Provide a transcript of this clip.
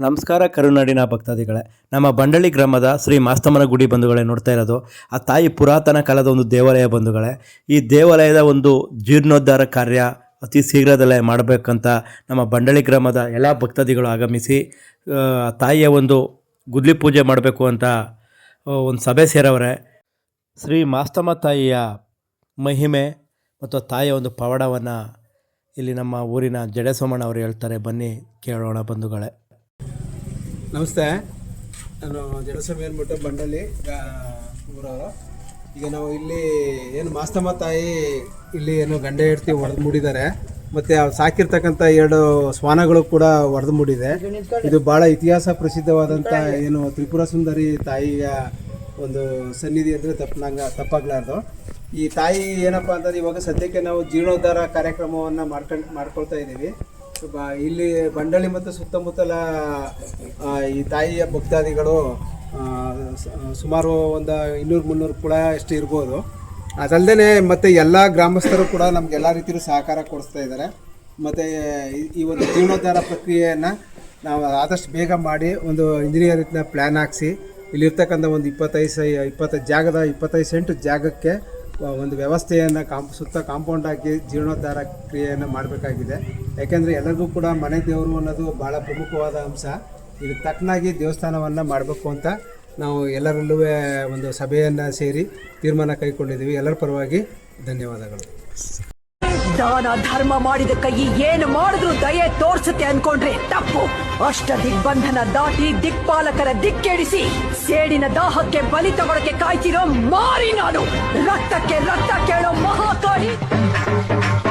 ನಮಸ್ಕಾರ ಕರುನಾಡಿನ ಭಕ್ತಾದಿಗಳೇ. ನಮ್ಮ ಬಂಡಳ್ಳಿ ಗ್ರಾಮದ ಶ್ರೀ ಮಾಸ್ತಮ್ಮನ ಗುಡಿ ಬಂಧುಗಳೇ ನೋಡ್ತಾ ಇರೋದು. ಆ ತಾಯಿ ಪುರಾತನ ಕಾಲದ ಒಂದು ದೇವಾಲಯ ಬಂಧುಗಳೇ. ಈ ದೇವಾಲಯದ ಒಂದು ಜೀರ್ಣೋದ್ಧಾರ ಕಾರ್ಯ ಅತಿ ಶೀಘ್ರದಲ್ಲೇ ಮಾಡಬೇಕಂತ ನಮ್ಮ ಬಂಡಳ್ಳಿ ಗ್ರಾಮದ ಎಲ್ಲ ಭಕ್ತಾದಿಗಳು ಆಗಮಿಸಿ ಆ, ತಾಯಿಯ ಒಂದು ಗುದ್ಲಿ ಪೂಜೆ ಮಾಡಬೇಕು ಅಂತ ಒಂದು ಸಭೆ ಸೇರವರೆ. ಶ್ರೀ ಮಾಸ್ತಮ್ಮ ತಾಯಿಯ ಮಹಿಮೆ ಮತ್ತು ತಾಯಿಯ ಒಂದು ಪವಾಡವನ್ನು ಇಲ್ಲಿ ನಮ್ಮ ಊರಿನ ಜಡೆ ಸೋಮಣ್ಣ ಅವರು ಹೇಳ್ತಾರೆ. ಬನ್ನಿ ಕೇಳೋಣ ಬಂಧುಗಳೇ. ನಮಸ್ತೆ. ನಾನು ಜಡಸ್ವಾಮಿ ಅಂದ್ಬಿಟ್ಟು ಬಂಡಲ್ಲಿ ಊರವರು. ಈಗ ನಾವು ಇಲ್ಲಿ ಏನು ಮಾಸ್ತಮ್ಮ ತಾಯಿ ಇಲ್ಲಿ ಏನು ಗಂಡ ಹೆಡ್ತಿ ಹೊಡೆದು ಮೂಡಿದ್ದಾರೆ. ಮತ್ತು ಅವ್ರು ಸಾಕಿರ್ತಕ್ಕಂಥ ಎರಡು ಶ್ವಾನಗಳು ಕೂಡ ಹೊಡೆದು ಮೂಡಿದೆ. ಇದು ಭಾಳ ಇತಿಹಾಸ ಪ್ರಸಿದ್ಧವಾದಂಥ ಏನು ತ್ರಿಪುರ ಸುಂದರಿ ತಾಯಿಯ ಒಂದು ಸನ್ನಿಧಿ ಅಂದರೆ ತಪ್ಪನಂಗ ತಪ್ಪಾಗ್ಲಾರ್ದು. ಈ ತಾಯಿ ಏನಪ್ಪ ಅಂತಂದ್ರೆ ಇವಾಗ ಸದ್ಯಕ್ಕೆ ನಾವು ಜೀರ್ಣೋದ್ಧಾರ ಕಾರ್ಯಕ್ರಮವನ್ನು ಮಾಡ್ಕೊಂಡು ಮಾಡ್ಕೊಳ್ತಾ ಇದ್ದೀವಿ. ಇಲ್ಲಿ ಬಂಡಳಿ ಮತ್ತು ಸುತ್ತಮುತ್ತಲ ಈ ತಾಯಿಯ ಭಕ್ತಾದಿಗಳು ಸುಮಾರು ಒಂದು ಇನ್ನೂರು ಮುನ್ನೂರು ಕೂಡ ಎಷ್ಟು ಇರ್ಬೋದು. ಅದಲ್ಲದೆ ಮತ್ತು ಎಲ್ಲ ಗ್ರಾಮಸ್ಥರು ಕೂಡ ನಮ್ಗೆ ಎಲ್ಲ ರೀತಿಯಲ್ಲೂ ಸಹಕಾರ ಕೊಡಿಸ್ತಾ ಇದ್ದಾರೆ ಮತ್ತು ಈ- ಒಂದು ಜೀರ್ಣೋದ್ಧಾರ ಪ್ರಕ್ರಿಯೆಯನ್ನು ನಾವು ಆದಷ್ಟು ಬೇಗ ಮಾಡಿ ಒಂದು ಇಂಜಿನಿಯರಿಂಗ್ನ ಪ್ಲ್ಯಾನ್ ಹಾಕ್ಸಿ, ಇಲ್ಲಿರ್ತಕ್ಕಂಥ ಒಂದು ಇಪ್ಪತ್ತೈದು ಸೈ, ಇಪ್ಪತ್ತೈದು ಜಾಗದ ಇಪ್ಪತ್ತೈದು ಸೆಂಟ್ ಜಾಗಕ್ಕೆ ಒಂದು ವ್ಯವಸ್ಥೆಯನ್ನು ಕಾಂಪ್ ಸುತ್ತ ಕಾಂಪೌಂಡ್ ಹಾಕಿ ಜೀರ್ಣೋದ್ಧಾರ ಕ್ರಿಯೆಯನ್ನು ಮಾಡಬೇಕಾಗಿದೆ. ಯಾಕೆಂದರೆ ಎಲ್ಲರಿಗೂ ಕೂಡ ಮನೆ ದೇವರು ಅನ್ನೋದು ಭಾಳ ಪ್ರಮುಖವಾದ ಅಂಶ. ಇದಕ್ಕೆ ತಕ್ಕನಾಗಿ ದೇವಸ್ಥಾನವನ್ನು ಮಾಡಬೇಕು ಅಂತ ನಾವು ಎಲ್ಲರಲ್ಲೂ ಒಂದು ಸಭೆಯನ್ನು ಸೇರಿ ತೀರ್ಮಾನ ಕೈಗೊಂಡಿದ್ದೀವಿ ಎಲ್ಲರ ಪರವಾಗಿ ಧನ್ಯವಾದಗಳು. ದಾನ ಧರ್ಮ ಮಾಡಿದ ಕೈ ಏನು ಮಾಡಿದ್ರು ದಯೆ ತೋರಿಸುತ್ತೆ ಅನ್ಕೊಂಡ್ರೆ ತಪ್ಪು. ಅಷ್ಟ ದಿಗ್ಬಂಧನ ದಾಟಿ ದಿಕ್ಪಾಲಕರ ದಿಕ್ಕೇಡಿಸಿ ಸೇಡಿನ ದಾಹಕ್ಕೆ ಬಲಿ ತಗೊಳಕ್ಕೆ ಕಾಯ್ತಿರೋ ಮಾರಿ ನಾನು. ったけど、だけど、もう取り。